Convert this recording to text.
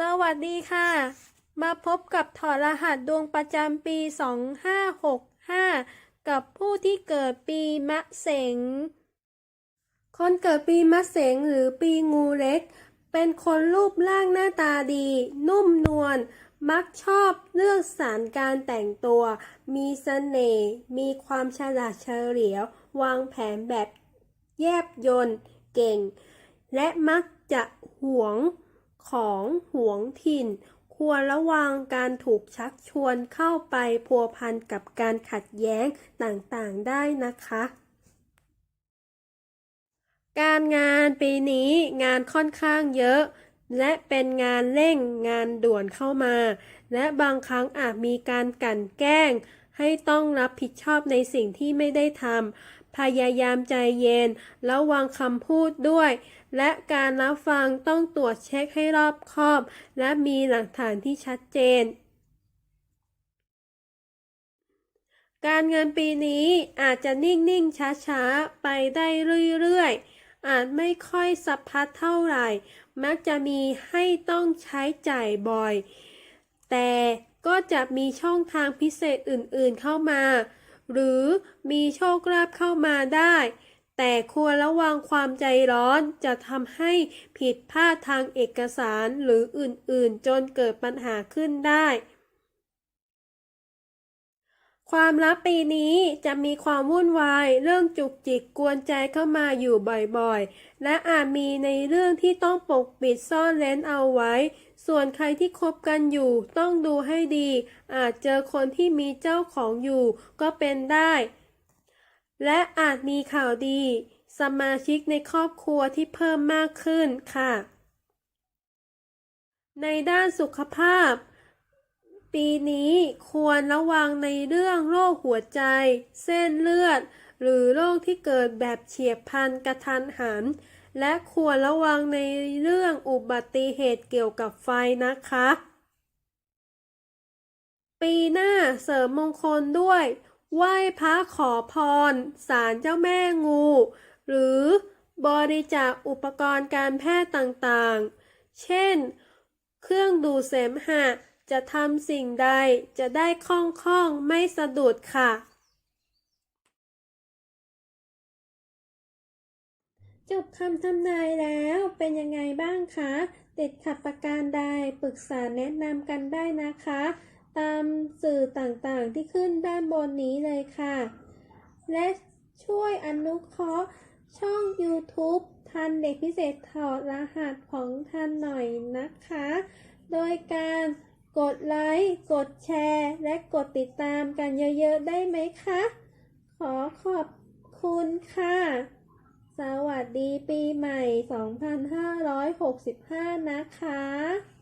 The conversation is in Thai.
สวัสดีค่ะ มาพบกับถอดรหัสดวงประจำปี 2565 กับผู้ที่เกิดปีมะเสง คนเกิดปีมะเสงหรือปีงูเล็ก เป็นคนรูปร่างหน้าตาดี นุ่มนวล มักชอบเลือกสรรการแต่งตัว มีเสน่ห์ มีความฉลาดเฉลียว วางแผนแบบแยบยนต์เก่ง และมักจะหวง ของห่วงถิ่น ควรระวังการถูกชักชวนเข้าไปพัวพันกับการขัดแย้งต่างๆได้นะคะ การงานปีนี้งานค่อนข้างเยอะและเป็นงานเร่งงานด่วนเข้ามา และบางครั้งอาจมีการกั่นแกล้ง ให้ต้องรับผิดชอบในสิ่งที่ไม่ได้ทำ พยายามใจเย็น ระวังคำพูดด้วย และการรับฟังต้องตรวจเช็คให้รอบคอบ และมีหลักฐานที่ชัดเจน การเงินปีนี้อาจจะนิ่งๆช้าๆ ไปได้เรื่อยๆ อาจไม่ค่อยสะพัดเท่าไหร่ มักจะมีให้ต้องใช้จ่ายบ่อย แต่ก็จะมีช่องทางพิเศษอื่นๆเข้ามา หรือมีโชคลาภเข้ามาได้ แต่ควรระวังความใจร้อนจะทำให้ผิดพลาดทางเอกสารหรืออื่นๆ จนเกิดปัญหาขึ้นได้ ความลับปีนี้จะมีความวุ่นวายเรื่องจุกจิกกวนใจเข้ามาอยู่บ่อยๆ และอาจมีในเรื่องที่ต้องปกปิดซ่อนเร้นเอาไว้ ส่วนใครที่คบกันอยู่ต้องดูให้ดี อาจเจอคนที่มีเจ้าของอยู่ก็เป็นได้ และอาจมีข่าวดี สมาชิกในครอบครัวที่เพิ่มมากขึ้นค่ะ ในด้านสุขภาพ ปีนี้ควรระวังในเรื่องโรคหัวใจ เส้นเลือด หรือโรคที่เกิดแบบเฉียบพลันกระทันหัน และควรระวังในเรื่องอุบัติเหตุเกี่ยวกับไฟนะคะ ปีหน้าเสริมมงคลด้วย ไหว้พระขอพรศาลเจ้าแม่งู หรือบริจาคอุปกรณ์การแพทย์ต่างๆ เช่น เครื่องดูดเสมหะ จะทำสิ่งใดจะได้คล่องๆไม่สะดุดค่ะ จบคำทำนายแล้วเป็นยังไงบ้างคะ ติดขัดประการใดปรึกษาแนะนำกันได้นะคะ ตามสื่อต่างๆที่ขึ้นด้านบนนี้เลยค่ะ และช่วยอนุเคราะห์ช่อง YouTube ทันเด็กพิเศษถอดรหัสของทันหน่อยนะคะ โดยการ กดไลค์ กดแชร์ และกดติดตามกันเยอะๆ ได้ไหมคะ ขอขอบคุณค่ะ สวัสดีปีใหม่ 2565 นะคะ